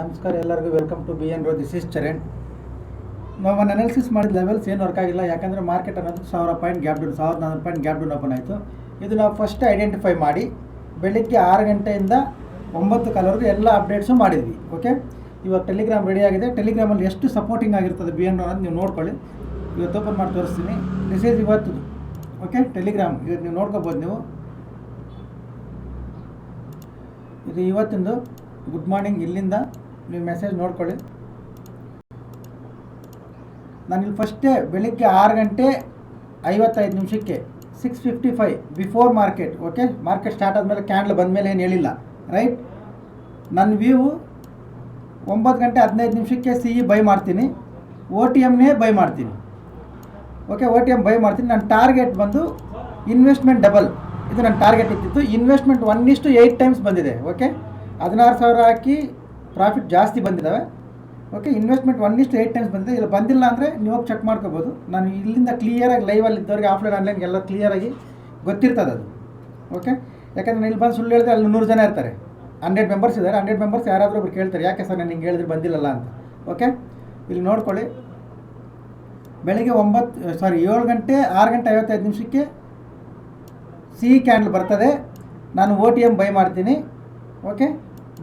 ನಮಸ್ಕಾರ, ಎಲ್ಲರಿಗೂ welcome to B N rho this is Charan ನಾವು ಒಂದು ಅನಾಲಿಸಿಸ್ ಮಾಡಿದ ಲೆವೆಲ್ಸ್ ಏನು ವರ್ಕ್ ಆಗಿಲ್ಲ, ಯಾಕಂದರೆ ಮಾರ್ಕೆಟ್ ಅನ್ನೋದು ಸಾವಿರ ಪಾಯಿಂಟ್ ಗ್ಯಾಪ್ ಡೌನ್ ಸಾವಿರದ ನಾನ್ನೂರು ಪಾಯಿಂಟ್ ಗ್ಯಾಪ್ ಡೌನ್ ಓಪನ್ ಆಯಿತು. ಇದು ನಾವು ಫಸ್ಟ್ ಐಡೆಂಟಿಫೈ ಮಾಡಿ, ಬೆಳಿಗ್ಗೆ ಆರು ಗಂಟೆಯಿಂದ ಒಂಬತ್ತು ಕಾಲವರೆಗೂ ಎಲ್ಲ ಅಪ್ಡೇಟ್ಸು ಮಾಡಿದ್ವಿ ಓಕೆ ಇವಾಗ ಟೆಲಿಗ್ರಾಮ್ ರೆಡಿ ಆಗಿದೆ. ಟೆಲಿಗ್ರಾಮಲ್ಲಿ ಎಷ್ಟು ಸಪೋರ್ಟಿಂಗ್ ಆಗಿರ್ತದೆ ಬಿ ಎನ್ ರೋ ಅನ್ನೋದು ನೀವು ನೋಡ್ಕೊಳ್ಳಿ. ಇವತ್ತು ಓಪನ್ ಮಾಡಿ ತೋರಿಸ್ತೀನಿ. ದಿಸ್ ಇವತ್ತು ಓಕೆ ಟೆಲಿಗ್ರಾಮ್ ಇವತ್ತು ನೀವು ನೋಡ್ಕೋಬೋದು ನೀವು. ಇದು ಇವತ್ತಿಂದು ಗುಡ್ ಮಾರ್ನಿಂಗ್ ಇಲ್ಲಿಂದ ನೀವು ಮೆಸೇಜ್ ನೋಡ್ಕೊಳ್ಳಿ. ನಾನು ಇಲ್ಲಿ ಫಸ್ಟೇ ಬೆಳಿಗ್ಗೆ ಆರು ಗಂಟೆ ಐವತ್ತೈದು ನಿಮಿಷಕ್ಕೆ six fifty five before market okay market start ಆದಮೇಲೆ ಕ್ಯಾಂಡ್ಲ್ ಬಂದಮೇಲೆ ಏನು ಹೇಳಿಲ್ಲ ರೈಟ್ ನನ್ನ ವ್ಯೂ ಒಂಬತ್ತು ಗಂಟೆ ಹದಿನೈದು ನಿಮಿಷಕ್ಕೆ ಸಿ ಇ ಬೈ ಮಾಡ್ತೀನಿ ಓ ಟಿ ಎಮ್ನೇ ಬೈ ಮಾಡ್ತೀನಿ okay O T M buy ಮಾಡ್ತೀನಿ. ನನ್ನ ಟಾರ್ಗೆಟ್ ಬಂದು ಇನ್ವೆಸ್ಟ್ಮೆಂಟ್ ಡಬಲ್ ಇದು ನನ್ನ ಟಾರ್ಗೆಟ್ ಇತ್ತಿತ್ತು ಇನ್ವೆಸ್ಟ್ಮೆಂಟ್ ಒನ್ ಇಷ್ಟು ಏಯ್ಟ್ ಟೈಮ್ಸ್ ಬಂದಿದೆ ಓಕೆ ಹದಿನಾರು ಸಾವಿರ ಹಾಕಿ ಪ್ರಾಫಿಟ್ ಜಾಸ್ತಿ ಬಂದಿದ್ದಾವೆ ಓಕೆ ಇನ್ವೆಸ್ಟ್ಮೆಂಟ್ ಒನ್ ಇಷ್ಟು ಏಯ್ಟ್ ಟೈಮ್ಸ್ ಬಂದಿದೆ. ಇಲ್ಲ, ಬಂದಿಲ್ಲ ಅಂದರೆ ನೀವು ಹೋಗಿ ಚೆಕ್ ಮಾಡ್ಕೋಬೋದು. ನಾನು ಇಲ್ಲಿಂದ ಕ್ಲಿಯರಾಗಿ ಲೈವಲ್ಲಿ ಇದ್ದವ್ರಿಗೆ ಆಫ್ಲೈನ್ ಆನ್ಲೈನ್ಗೆ ಎಲ್ಲ ಕ್ಲಿಯರಾಗಿ ಗೊತ್ತಿರ್ತದೆ ಅದು. ಓಕೆ ಯಾಕಂದರೆ ಇಲ್ಲಿ ಬಂದು ಸುಳ್ಳು ಹೇಳಿದ್ರೆ ಅಲ್ಲಿ ನೂರು ಜನ ಇರ್ತಾರೆ. ಹಂಡ್ರೆಡ್ ಮೆಂಬರ್ಸ್ ಇದ್ದಾರೆ. ಹಂಡ್ರೆಡ್ ಮೆಂಬರ್ಸ್ ಯಾರಾದರೂ ಒಬ್ರು ಕೇಳ್ತಾರೆ, ಯಾಕೆ ಸರ್, ನಾನು ಹಿಂಗೆ ಹೇಳಿದ್ರೆ ಬಂದಿಲ್ಲಲ್ಲ ಅಂತ. ಓಕೆ ಇಲ್ಲಿ ನೋಡ್ಕೊಳ್ಳಿ. ಬೆಳಿಗ್ಗೆ ಒಂಬತ್ತು ಸಾರಿ ಏಳು ಗಂಟೆ, ಆರು ಗಂಟೆ ಐವತ್ತೈದು ನಿಮಿಷಕ್ಕೆ ಸಿ ಕ್ಯಾಂಡಲ್ ಬರ್ತದೆ. ನಾನು ಓ ಟಿ ಎಂ ಬೈ ಮಾಡ್ತೀನಿ. ಓಕೆ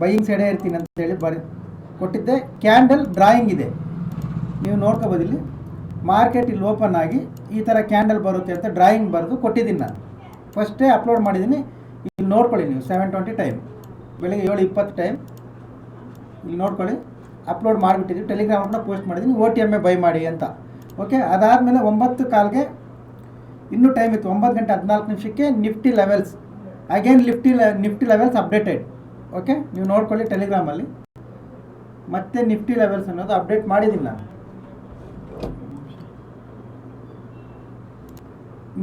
ಬೈಯಿಂಗ್ ಸೈಡೇ ಇರ್ತೀನಿ ಅಂತ ಹೇಳಿ ಬರಿ ಕೊಟ್ಟಿದ್ದೆ. ಕ್ಯಾಂಡಲ್ ಡ್ರಾಯಿಂಗ್ ಇದೆ. ನೀವು ನೋಡ್ಕೋಬೋದು ಇಲ್ಲಿ. ಮಾರ್ಕೆಟ್ ಇಲ್ಲಿ ಓಪನ್ ಆಗಿ ಈ ಥರ ಕ್ಯಾಂಡಲ್ ಬರುತ್ತೆ ಅಂತ ಡ್ರಾಯಿಂಗ್ ಬರೆದು ಕೊಟ್ಟಿದ್ದೀನಿ ನಾನು. ಫಸ್ಟೇ ಅಪ್ಲೋಡ್ ಮಾಡಿದ್ದೀನಿ. ಇಲ್ಲಿ ನೋಡ್ಕೊಳ್ಳಿ ನೀವು ಸೆವೆನ್ ಟ್ವೆಂಟಿ ಟೈಮ್ ಬೆಳಗ್ಗೆ ಏಳು ಇಪ್ಪತ್ತು ಟೈಮ್ ಇಲ್ಲಿ ನೋಡ್ಕೊಳ್ಳಿ. ಅಪ್ಲೋಡ್ ಮಾಡಿಬಿಟ್ಟಿದ್ದೀವಿ ಟೆಲಿಗ್ರಾಮ್ ಕೂಡ ಪೋಸ್ಟ್ ಮಾಡಿದ್ದೀನಿ. ಓ ಟಿ ಎಂ ಬೈ ಮಾಡಿ ಅಂತ. ಓಕೆ ಅದಾದಮೇಲೆ ಒಂಬತ್ತು ಕಾಲ್ಗೆ ಇನ್ನೂ ಟೈಮ್ ಇತ್ತು. ಒಂಬತ್ತು ಗಂಟೆ ಹದಿನಾಲ್ಕು ನಿಮಿಷಕ್ಕೆ Nifty levels again Nifty Nifty levels updated okay? ನೀವು ನೋಡ್ಕೊಳ್ಳಿ ಟೆಲಿಗ್ರಾಮಲ್ಲಿ ಮತ್ತೆ ನಿಫ್ಟಿ ಲೆವೆಲ್ಸ್ ಅನ್ನೋದು ಅಪ್ಡೇಟ್ ಮಾಡಿದ್ದೀನಿ ನಾನು.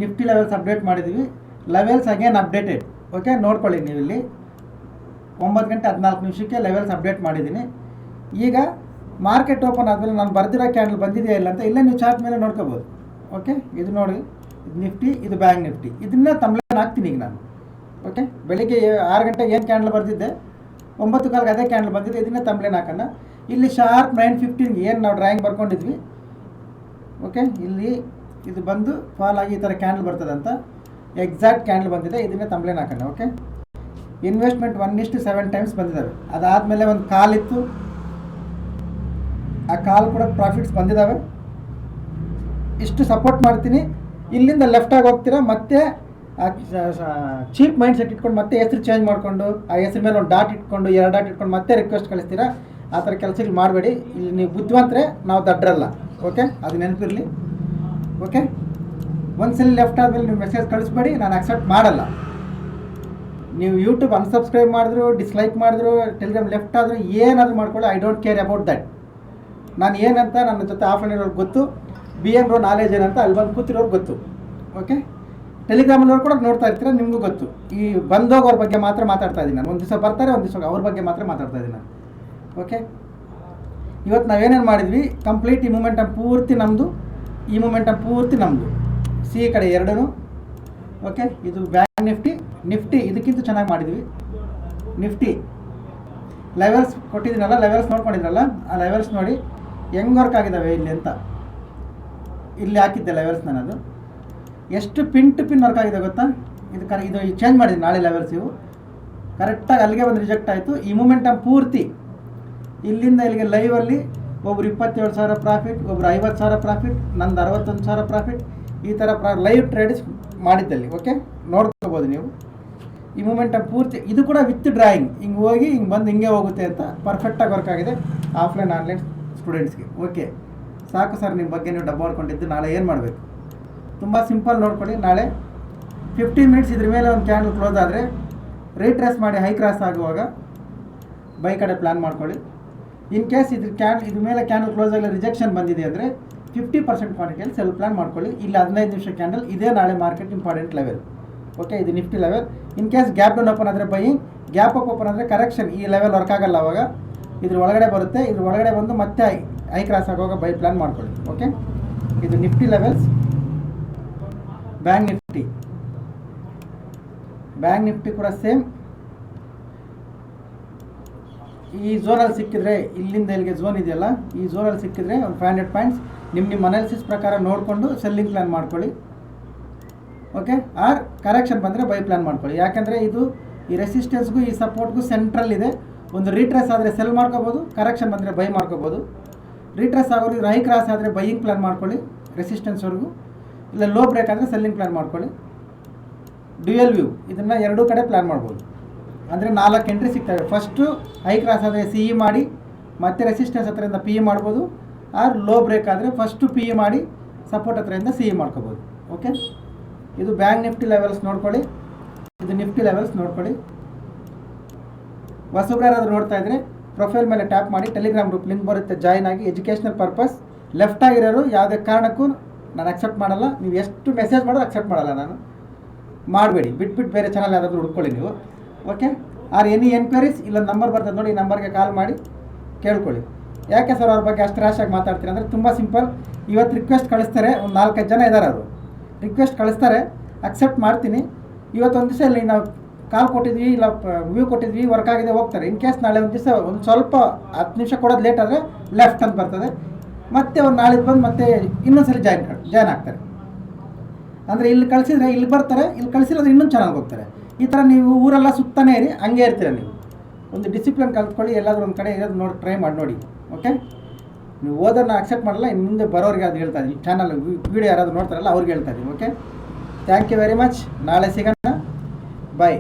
ನಿಫ್ಟಿ ಲೆವೆಲ್ಸ್ ಅಪ್ಡೇಟ್ ಮಾಡಿದ್ದೀವಿ ಲೆವೆಲ್ಸ್ ಅಗೇನ್ ಅಪ್ಡೇಟೆಡ್ ಓಕೆ? ನೋಡ್ಕೊಳ್ಳಿ ನೀವು ಇಲ್ಲಿ. ಒಂಬತ್ತು ಗಂಟೆ ಹದಿನಾಲ್ಕು ನಿಮಿಷಕ್ಕೆ ಲೆವೆಲ್ಸ್ ಅಪ್ಡೇಟ್ ಮಾಡಿದ್ದೀನಿ ಈಗ ಮಾರ್ಕೆಟ್ ಓಪನ್ ಆದಮೇಲೆ ನಾನು ಬರ್ದಿರೋ ಕ್ಯಾಂಡಲ್ ಬಂದಿದೆಯಾ ಇಲ್ಲ ಅಂತ ಇಲ್ಲೇ ನೀವು ಚಾರ್ಟ್ ಮೇಲೆ ನೋಡ್ಕೋಬೋದು. ಓಕೆ? ಇದು ನೋಡಿ. ಇದು ನಿಫ್ಟಿ ಇದು ಬ್ಯಾಂಕ್ ನಿಫ್ಟಿ ಇದನ್ನ ತಮ್ಲೇನ್ ಹಾಕ್ತೀನಿ ಈಗ ನಾನು. ಓಕೆ ಬೆಳಿಗ್ಗೆ ಆರು ಗಂಟೆಗೆ ಏನು ಕ್ಯಾಂಡಲ್ ಬರ್ತಿದ್ದೆ ಒಂಬತ್ತು ಕಾಲಿಗೆ ಅದೇ ಕ್ಯಾಂಡಲ್ ಬಂದಿದೆ. ಇದನ್ನ ತಂಬ್ಲೇನ್ ಹಾಕೋಣ. ಇಲ್ಲಿ ಶಾರ್ಪ್ ನೈನ್ ಫಿಫ್ಟೀನ್ಗೆ ಏನು ನಾವು ಡ್ರಾಯಿಂಗ್ ಬರ್ಕೊಂಡಿದ್ವಿ? ಓಕೆ ಇಲ್ಲಿ ಇದು ಬಂದು ಫಾಲ್ ಆಗಿ ಈ ಥರ ಕ್ಯಾಂಡಲ್ ಬರ್ತದಂತ ಎಕ್ಸಾಕ್ಟ್ ಕ್ಯಾಂಡಲ್ ಬಂದಿದೆ. ಇದನ್ನೇ ತಂಬ್ಲೇನ್ ಹಾಕೋಣ. ಓಕೆ ಇನ್ವೆಸ್ಟ್ಮೆಂಟ್ ಒನ್ ಇಷ್ಟು ಸೆವೆನ್ ಟೈಮ್ಸ್ ಬಂದಿದ್ದಾವೆ. ಅದಾದಮೇಲೆ ಒಂದು ಕಾಲ್ ಇತ್ತು. ಆ ಕಾಲ್ ಕೂಡ ಪ್ರಾಫಿಟ್ಸ್ ಬಂದಿದ್ದಾವೆ. ಇಷ್ಟು ಸಪೋರ್ಟ್ ಮಾಡ್ತೀನಿ. ಇಲ್ಲಿಂದ ಲೆಫ್ಟಾಗಿ ಹೋಗ್ತೀರಾ? ಮತ್ತೆ ಚೀಪ್ ಮೈಂಡ್ ಸೆಟ್ ಇಟ್ಕೊಂಡು ಮತ್ತೆ ಹೆಸರು ಚೇಂಜ್ ಮಾಡಿಕೊಂಡು, ಆ ಹೆಸರು ಮೇಲೆ ಒಂದು ಡಾಟ್ ಇಟ್ಕೊಂಡು, ಎರಡು ಡಾಟ್ ಇಟ್ಕೊಂಡು ಮತ್ತೆ ರಿಕ್ವೆಸ್ಟ್ ಕಳಿಸ್ತೀರಾ? ಆ ಥರ ಕೆಲಸಗಳು ಮಾಡಬೇಡಿ. ಇಲ್ಲಿ ನೀವು ಬುದ್ಧಿವಂತರೆ, ನಾವು ದಡ್ಡರಲ್ಲ ಓಕೆ ಅದು ನೆನಪಿರಲಿ. ಓಕೆ ಒಂದ್ಸಲ ಲೆಫ್ಟ್ ಆದಮೇಲೆ ನೀವು ಮೆಸೇಜ್ ಕಳಿಸ್ಬೇಡಿ, ನಾನು ಅಕ್ಸೆಪ್ಟ್ ಮಾಡಲ್ಲ. ನೀವು ಯೂಟ್ಯೂಬ್ ಅನ್ಸಬ್ಸ್ಕ್ರೈಬ್ ಮಾಡಿದ್ರು ಡಿಸ್ಲೈಕ್ ಮಾಡಿದ್ರು ಟೆಲಿಗ್ರಾಮ್ ಲೆಫ್ಟ್ ಆದರೂ ಏನಾದರೂ ಮಾಡ್ಕೊಳ್ಳಿ. I don't care about that ನಾನು ಏನಂತ ನನ್ನ ಜೊತೆ ಆಫ್ ಆನ್ ಇರೋರ್ಗೆ ಗೊತ್ತು. ಬಿ ಎಂ ರೋ ನಾಲೆಜ್ ಏನಂತ ಅಲ್ಲಿ ಬಂದು ಕೂತಿರೋರ್ಗೆ ಗೊತ್ತು. ಓಕೆ ಟೆಲಿಗ್ರಾಮಲ್ಲವ್ರು ಕೂಡ ನೋಡ್ತಾ ಇರ್ತೀರ? ನಿಮಗೂ ಗೊತ್ತು. ಈ ಬಂದೋಗೋರ ಬಗ್ಗೆ ಮಾತ್ರ ಮಾತಾಡ್ತಾ ಇದ್ದೀನಿ ನಾನು. ಒಂದು ದಿವಸ ಬರ್ತಾರೆ, ಒಂದು ದಿವಸ ಅವ್ರ ಬಗ್ಗೆ ಮಾತ್ರ ಮಾತಾಡ್ತಾ ಇದ್ದೀನಿ ನಾನು. ಓಕೆ ಇವತ್ತು ನಾವೇನೇನು ಮಾಡಿದ್ವಿ? ಕಂಪ್ಲೀಟ್ ಈ ಮೂಮೆಂಟಮ್ ಪೂರ್ತಿ ನಮ್ಮದು ಈ ಮೂಮೆಂಟಮ್ ಪೂರ್ತಿ ನಮ್ಮದು ಸಿ ಕಡೆ ಎರಡೂ ಓಕೆ ಇದು ಬ್ಯಾಂಕ್ ನಿಫ್ಟಿ. ನಿಫ್ಟಿ ಇದಕ್ಕಿಂತ ಚೆನ್ನಾಗಿ ಮಾಡಿದ್ವಿ. ನಿಫ್ಟಿ. ಲೆವೆಲ್ಸ್ ಕೊಟ್ಟಿದ್ದೀನಲ್ಲ ಲೆವೆಲ್ಸ್ ನೋಡ್ಕೊಂಡಿದ್ರಲ್ಲ? ಆ ಲೆವೆಲ್ಸ್ ನೋಡಿ ಹೆಂಗ್ ವರ್ಕ್ ಆಗಿದ್ದಾವೆ ಇಲ್ಲಿ ಅಂತ. ಇಲ್ಲಿ ಹಾಕಿದ್ದೆ ಲೆವೆಲ್ಸ್ ನನ್ನದು ಎಷ್ಟು ಪಿನ್ ಟು ಪಿನ್ ವರ್ಕ್ ಆಗಿದೆ ಗೊತ್ತಾ? ಇದು ಕರೆ ಇದು ಚೇಂಜ್ ಮಾಡಿದ್ದೀನಿ ನಾಳೆ ಲೆವೆಲ್ಸ್ ಇವು. ಕರೆಕ್ಟಾಗಿ ಅಲ್ಲಿಗೆ ಬಂದು ರಿಜೆಕ್ಟ್ ಆಯಿತು. ಈ ಮೂಮೆಂಟಮ್ ಪೂರ್ತಿ ಇಲ್ಲಿಂದ ಇಲ್ಲಿಗೆ ಲೈವಲ್ಲಿ ಒಬ್ರು ಇಪ್ಪತ್ತೇಳು ಸಾವಿರ ಪ್ರಾಫಿಟ್ ಒಬ್ರು ಐವತ್ತು ಸಾವಿರ ಪ್ರಾಫಿಟ್ ನಂದು ಅರವತ್ತೊಂದು ಸಾವಿರ ಪ್ರಾಫಿಟ್ ಈ ಥರ ಪ್ರಾ ಲೈವ್ ಟ್ರೇಡ್ಸ್ ಮಾಡಿದ್ದಲ್ಲಿ ಓಕೆ ನೋಡ್ಕೋಬೋದು ನೀವು. ಈ ಮೂಮೆಂಟಮ್ ಪೂರ್ತಿ ಇದು ಕೂಡ ವಿತ್ ಡ್ರಾಯಿಂಗ್ ಹಿಂಗೆ ಹೋಗಿ, ಹಿಂಗೆ ಬಂದು ಹಿಂಗೆ ಹೋಗುತ್ತೆ ಅಂತ ಪರ್ಫೆಕ್ಟಾಗಿ ವರ್ಕ್ ಆಗಿದೆ ಆಫ್ಲೈನ್ ಆನ್ಲೈನ್ ಸ್ಟೂಡೆಂಟ್ಸ್ಗೆ ಓಕೆ ಸಾಕು ಸರ್ ನಿಮ್ಮ ಬಗ್ಗೆ ನೀವು ಡಬ್ಬ ಮಾಡ್ಕೊಂಡಿದ್ದು, ನಾಳೆ ಏನು ಮಾಡಬೇಕು? ತುಂಬ ಸಿಂಪಲ್ ನೋಡ್ಕೊಳ್ಳಿ. ನಾಳೆ ಫಿಫ್ಟೀನ್ ಮಿನಿಟ್ಸ್ ಇದ್ರ ಮೇಲೆ ಒಂದು ಕ್ಯಾಂಡಲ್ ಕ್ಲೋಸ್ ಆದರೆ ರೀಟ್ರೆಸ್ ಮಾಡಿ ಹೈ ಕ್ರಾಸ್ ಆಗುವಾಗ ಬೈ ಕಡೆ ಪ್ಲ್ಯಾನ್ ಮಾಡ್ಕೊಳ್ಳಿ. ಇನ್ ಕೇಸ್ ಇದ್ರ ಕ್ಯಾನ್ ಇದ್ರ ಮೇಲೆ ಕ್ಯಾಂಡಲ್ ಕ್ಲೋಸ್ ಆಗಲಿ ರಿಜೆಕ್ಷನ್ ಬಂದಿದೆ ಅಂದರೆ ಫಿಫ್ಟಿ ಪರ್ಸೆಂಟ್ ಕ್ವಾಂಟಿಟಿಯಲ್ಲಿ ಸೆಲ್ ಪ್ಲ್ಯಾನ್ ಮಾಡ್ಕೊಳ್ಳಿ. ಇಲ್ಲಿ ಹದಿನೈದು ನಿಮಿಷ ಕ್ಯಾಂಡಲ್ ಇದೇ ನಾಳೆ ಮಾರ್ಕೆಟ್ ಇಂಪಾರ್ಟೆಂಟ್ ಲೆವೆಲ್ ಓಕೆ ಇದು Nifty level in case gap down open ಆದರೆ ಬೈಯಿಂಗ್ ಗ್ಯಾಪ್ ಅಪ್ ಓಪನ್ ಅಂದರೆ ಕರೆಕ್ಷನ್ ಈ ಲೆವೆಲ್ ವರ್ಕ್ ಆಗಲ್ಲ ಅವಾಗ ಇದ್ರ ಒಳಗಡೆ ಬರುತ್ತೆ. ಇದ್ರ ಒಳಗಡೆ ಬಂದು ಮತ್ತೆ ಐ ಕ್ರಾಸ್ ಆಗುವಾಗ ಬೈ ಪ್ಲ್ಯಾನ್ ಮಾಡ್ಕೊಳ್ಳಿ. ಓಕೆ ಇದು Nifty levels bank Nifty. Bank Nifty ಕೂಡ ಸೇಮ್. ಈ ಝೋನಲ್ಲಿ ಸಿಕ್ಕಿದ್ರೆ ಇಲ್ಲಿಂದ ಇಲ್ಲಿಗೆ ಝೋನ್ ಇದೆಯಲ್ಲ, ಈ ಝೋನಲ್ಲಿ ಸಿಕ್ಕಿದ್ರೆ ಒಂದು ಫೈವ್ ಹಂಡ್ರೆಡ್ ಪಾಯಿಂಟ್ಸ್ ನಿಮ್ಮ ನಿಮ್ಮ ಅನಾಲಿಸಿಸ್ ಪ್ರಕಾರ ನೋಡಿಕೊಂಡು ಸೆಲ್ಲಿಂಗ್ ಪ್ಲ್ಯಾನ್ ಮಾಡ್ಕೊಳ್ಳಿ. ಓಕೆ ಆರ್ ಕರೆಕ್ಷನ್ ಬಂದರೆ ಬೈ ಪ್ಲ್ಯಾನ್ ಮಾಡ್ಕೊಳ್ಳಿ. ಯಾಕೆಂದರೆ ಇದು ಈ ರೆಸಿಸ್ಟೆನ್ಸ್ಗೂ ಈ ಸಪೋರ್ಟ್ಗೂ ಸೆಂಟ್ರಲ್ ಇದೆ. ಒಂದು ರೀಟ್ರೆಸ್ ಆದರೆ ಸೆಲ್ ಮಾಡ್ಕೋಬೋದು ಕರೆಕ್ಷನ್ ಬಂದರೆ ಬೈ ಮಾಡ್ಕೋಬೋದು. ರೀಟ್ರೆಸ್ ಆಗೋರಿಗೆ ರೈ ಕ್ರಾಸ್ ಆದರೆ ಬೈಯಿಂಗ್ ಪ್ಲ್ಯಾನ್ ಮಾಡ್ಕೊಳ್ಳಿ ರೆಸಿಸ್ಟೆನ್ಸ್ವರೆಗೂ ಇಲ್ಲ ಲೋ ಬ್ರೇಕ್ ಆದರೆ ಸೆಲ್ಲಿಂಗ್ ಪ್ಲ್ಯಾನ್ ಮಾಡ್ಕೊಳ್ಳಿ. ಡ್ಯುಯಲ್ ವ್ಯೂ ಇದನ್ನು ಎರಡೂ ಕಡೆ ಪ್ಲ್ಯಾನ್ ಮಾಡ್ಬೋದು. ಅಂದರೆ ನಾಲ್ಕು ಎಂಟ್ರಿ ಸಿಗ್ತವೆ. ಫಸ್ಟು ಹೈ ಕ್ರಾಸ್ ಆದರೆ ಸಿ ಇ ಮಾಡಿ, ಮತ್ತೆ ರೆಸಿಸ್ಟೆನ್ಸ್ ಹತ್ರದಿಂದ ಪಿ ಇ ಮಾಡ್ಬೋದು. ಆರ್ ಲೋ ಬ್ರೇಕ್ ಆದರೆ ಫಸ್ಟು ಪಿ ಇ ಮಾಡಿ ಸಪೋರ್ಟ್ ಹತ್ರದಿಂದ ಸಿ ಇ ಮಾಡ್ಕೋಬೋದು. ಓಕೆ ಇದು ಬ್ಯಾಂಕ್ ನಿಫ್ಟಿ ಲೆವೆಲ್ಸ್ ನೋಡ್ಕೊಳ್ಳಿ. ಇದು ನಿಫ್ಟಿ ಲೆವೆಲ್ಸ್ ನೋಡ್ಕೊಳ್ಳಿ. ಹೊಸಬ್ರು ಯಾರಾದರೂ ನೋಡ್ತಾ ಇದ್ರೆ ಪ್ರೊಫೈಲ್ ಮೇಲೆ ಟ್ಯಾಪ್ ಮಾಡಿ ಟೆಲಿಗ್ರಾಮ್ ಗ್ರೂಪ್ ಲಿಂಕ್ ಬರುತ್ತೆ. ಜಾಯ್ನ್ ಆಗಿ ಎಜುಕೇಶನಲ್ ಪರ್ಪಸ್ ಲೆಫ್ಟ್ ಆಗಿರೋರು ಯಾವುದೇ ಕಾರಣಕ್ಕೂ ನಾನು ಅಕ್ಸೆಪ್ಟ್ ಮಾಡಲ್ಲ, ನೀವು ಎಷ್ಟು ಮೆಸೇಜ್ ಮಾಡೋದು ಅಕ್ಸೆಪ್ಟ್ ಮಾಡಲ್ಲ ನಾನು. ಮಾಡಬೇಡಿ, ಬಿಟ್ಬಿಟ್ಟು ಬೇರೆ ಚಾನಲ್ ಯಾರಾದರೂ ಹುಡ್ಕೊಳ್ಳಿ ನೀವು. ಓಕೆ ಆರ್ ಎನಿ ಎನ್ಕ್ವೈರೀಸ್ ಇಲ್ಲ ನಂಬರ್ ಬರ್ತದೆ ನೋಡಿ, ಈ ನಂಬರ್ಗೆ ಕಾಲ್ ಮಾಡಿ ಕೇಳ್ಕೊಳ್ಳಿ. ಯಾಕೆ ಸರ್ ಅವ್ರ ಬಗ್ಗೆ ಅಷ್ಟು ರ್ಯಾಶಾಗಿ ಮಾತಾಡ್ತೀರಿ ಅಂದರೆ ತುಂಬ ಸಿಂಪಲ್ ಇವತ್ತು ರಿಕ್ವೆಸ್ಟ್ ಕಳಿಸ್ತಾರೆ, ಒಂದು ನಾಲ್ಕೈದು ಜನ ಇದ್ದಾರೆ ಅವರು. ರಿಕ್ವೆಸ್ಟ್ ಕಳಿಸ್ತಾರೆ ಅಕ್ಸೆಪ್ಟ್ ಮಾಡ್ತೀನಿ. ಇವತ್ತೊಂದು ದಿವಸ ಇಲ್ಲಿ ನಾವು ಕಾಲ್ ಕೊಟ್ಟಿದ್ವಿ, ಇಲ್ಲ ವ್ಯೂ ಕೊಟ್ಟಿದ್ವಿ ವರ್ಕ್ ಆಗಿದೆ, ಹೋಗ್ತಾರೆ. ಇನ್ ಕೇಸ್ ನಾಳೆ ಒಂದು ದಿವಸ, ಒಂದು ಸ್ವಲ್ಪ ಹತ್ತು ನಿಮಿಷ ಕೊಡೋದು ಲೇಟ್ ಆದರೆ ಲೆಫ್ಟ್ ಅಂತ ಬರ್ತದೆ. ಮತ್ತೆ ಅವ್ರು ನಾಳೆ ಬಂದು ಮತ್ತೆ ಇನ್ನೊಂದ್ಸರಿ ಜಾಯ್ನ್ ಜಾಯ್ನ್ ಆಗ್ತಾರೆ. ಅಂದರೆ ಇಲ್ಲಿ ಕಳಿಸಿದ್ರೆ ಇಲ್ಲಿ ಬರ್ತಾರೆ, ಇಲ್ಲಿ ಕಳಿಸಿರೋದ್ರೆ ಇನ್ನೂ ಚೆನ್ನಾಗಿ ಹೋಗ್ತಾರೆ. ಈ ಥರ ನೀವು ಊರೆಲ್ಲ ಸುತ್ತಾನೆ ಇರಿ, ಹಂಗೆ ಇರ್ತೀರ ನೀವು. ಒಂದು ಡಿಸಿಪ್ಲಿನ್ ಕಲ್ತ್ಕೊಳ್ಳಿ, ಎಲ್ಲಾದರೂ ಒಂದು ಕಡೆ ಇರೋದು ನೋಡಿ ಟ್ರೈ ಮಾಡಿ ನೋಡಿ ಓಕೆ ನೀವು ಓದೋನ್ನ ಅಕ್ಸೆಪ್ಟ್ ಮಾಡಲ್ಲ ಇನ್ನು ಮುಂದೆ ಬರೋರಿಗೆ ಅದು ಹೇಳ್ತಾ ಇದ್ದೀನಿ. ಚಾನಲ್ ವೀಡಿಯೋ ಯಾರಾದ್ರು ನೋಡ್ತಾರಲ್ಲ, ಅವ್ರಿಗೆ ಹೇಳ್ತಾ ಇದ್ದೀನಿ okay thank you very much ನಾಳೆ ಸಿಗೋಣ. ಬಾಯ್